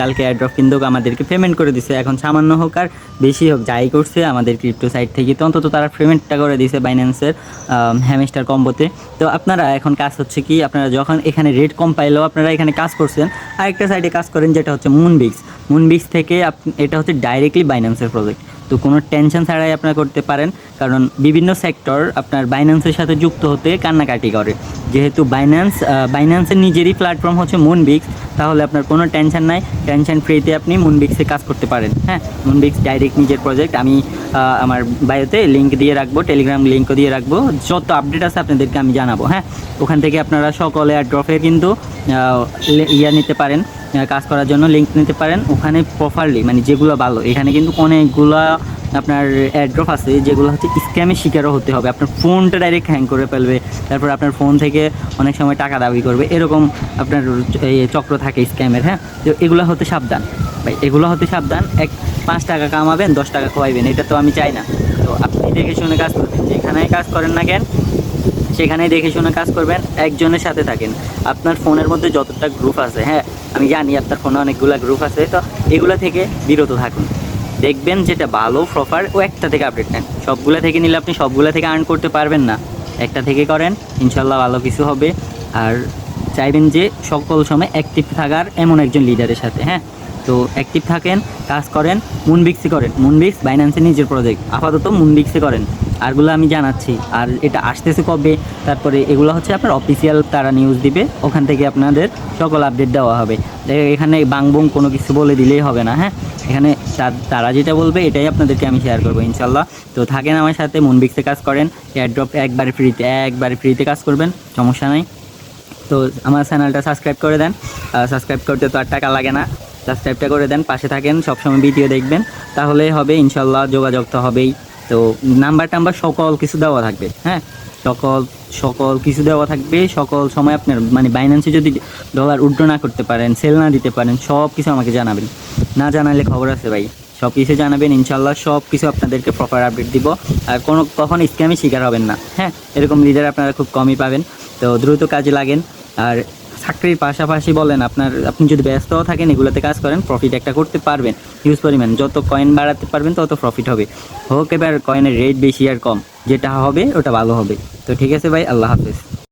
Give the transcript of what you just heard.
কালকে অ্যাড্রপ কিন্তু আমাদেরকে পেমেন্ট করে দিছে। এখন সামান্য হোক আর বেশি হোক, যাই করছে আমাদের ক্রিপ্টো সাইট থেকে। তো অন্তত তারা পেমেন্টটা করে দিছে বাইন্যান্সের হ্যামিস্টার কম্বোতে তো আপনারা এখন কাজ হচ্ছে কি, আপনারা যখন এখানে রেট কম পাইলেও আপনারা এখানে কাজ করছেন। আরেকটা সাইডে কাজ করেন যেটা হচ্ছে মুনবিক্স মুনবিক্স থেকে এটা হচ্ছে ডাইরেক্টলি বাইন্যান্সের প্রজেক্ট তো কোনো টেনশন ছাড়াই আপনারা করতে পারেন। কারণ বিভিন্ন সেক্টর আপনার বাইন্যান্সের সাথে যুক্ত হতে কান্নাকাটি করে। যেহেতু বাইন্যান্স বাইন্যান্সের নিজেরই প্ল্যাটফর্ম হচ্ছে মুনবিক্স তাহলে আপনার কোনো টেনশন নাই। টেনশন ফ্রিতে আপনি মুনবিক্সে কাজ করতে পারেন হ্যাঁ? মুনবিক্স ডাইরেক্ট নিজের প্রজেক্ট আমি আমার বায়োতে লিঙ্ক দিয়ে রাখব টেলিগ্রাম লিঙ্কও দিয়ে রাখব, যত আপডেট আছে আপনাদেরকে আমি জানাব হ্যাঁ? ওখান থেকে আপনারা সকলে ড্রফে কিন্তু ইয়া নিতে পারেন কাজ করার জন্য লিঙ্ক নিতে পারেন। ওখানে প্রপারলি মানে যেগুলো ভালো, এখানে কিন্তু অনেকগুলো আপনার অ্যাড্রপ আছে, যেগুলো হচ্ছে স্ক্যামের শিকারও হতে হবে। আপনার ফোনটা ডাইরেক্ট হ্যাং করে ফেলবে, তারপর আপনার ফোন থেকে অনেক সময় টাকা দাবি করবে। এরকম আপনার এই চক্র থাকে স্ক্যামের হ্যাঁ? তো এগুলো হতে সাবধান। ভাই, এগুলো হতে সাবধান। এক পাঁচ টাকা কামাবেন, দশ টাকা খোয়াইবেন, এটা তো আমি চাই না। তো আপনি দেখে শুনে কাজ করবেন যেখানে কাজ করেন না কেন সেখানে দেখে শুনে কাজ করবেন, একজনের সাথে থাকেন। আপনার ফোনের মধ্যে যতটা গ্রুপ আছে হ্যাঁ? আমি জানি আপনার ফোনে অনেকগুলো গ্রুপ আছে, তো এগুলো থেকে বিরত থাকুন। দেখবেন যেটা ভালো প্রপার ও একটা থেকে আপডেট নেন। সবগুলো থেকে নিলে আপনি সবগুলো থেকে আর্ন করতে পারবেন না। একটা থেকে করেন ইনশাল্লাহ ভালো কিছু হবে। আর চাইবেন যে সকল সময় অ্যাক্টিভ থাকার এমন একজন লিডারের সাথে হ্যাঁ? তো অ্যাক্টিভ থাকেন, কাজ করেন মুনবিক্সে করেন। মুনবিক্স বাইন্যান্সের নিজের প্রজেক্ট আপাতত মুনবিক্সে করেন। আরগুলো আমি জানাচ্ছি। আর এটা আসতেছে কবে? তারপরে এগুলো হচ্ছে আপনার অফিসিয়াল তারা নিউজ দিবে। ওখান থেকে আপনাদের সকল আপডেট দেওয়া হবে। এখানে বাংবুং কোনো কিছু বলে দিলেই হবে না হ্যাঁ? এখানে তারা যেটা বলবে, এটাই আপনাদেরকে আমি শেয়ার করব, ইনশাল্লাহ। তো থাকেন আমার সাথে মুনবিক্সে কাজ করেন। এয়ারড্রপ একবারে ফ্রিতে একবারে ফ্রিতে কাজ করবেন, সমস্যা নাই। তো আমার চ্যানেলটা সাবস্ক্রাইব করে দেন। সাবস্ক্রাইব করতে তো আর টাকা লাগে না। সাবস্ক্রাইবটা করে দেন, পাশে থাকেন, সবসময় ভিডিও দেখবেন। তাহলে হবে, ইনশাল্লাহ যোগাযোগ তো হবেই। তো নাম্বার টাম্বার সকল কিছু দেওয়া থাকবে হ্যাঁ? সকল সকল কিছু দেওয়া থাকবে, সকল সময় আপনার মানে বাইন্যান্সে যদি ডলার উড্রো না করতে পারেন সেল না দিতে পারেন, সব কিছু আমাকে জানাবেন। না জানালে খবর আছে ভাই, সব কিছু জানাবেন ইনশাল্লাহ সব কিছু আপনাদেরকে প্রপার আপডেট দিব। আর কোনো, কখন স্ক্যামে শিকার হবেন না হ্যাঁ? এরকম লিডার আপনারা খুব কমই পাবেন, তো দ্রুত কাজে লাগেন। আর চাকরির পাশাপাশি বলেন আপনার, আপনি যদি ব্যস্তও থাকেন, এগুলোতে কাজ করেন প্রফিট একটা করতে পারবেন। ইউজ পরিমাণ, যত কয়েন বাড়াতে পারবেন, তত প্রফিট হবে। হোক এবার কয়েনের রেট বেশি আর কম, যেটা হবে, ওটা ভালো হবে। তো ঠিক আছে ভাই, আল্লাহ হাফেজ।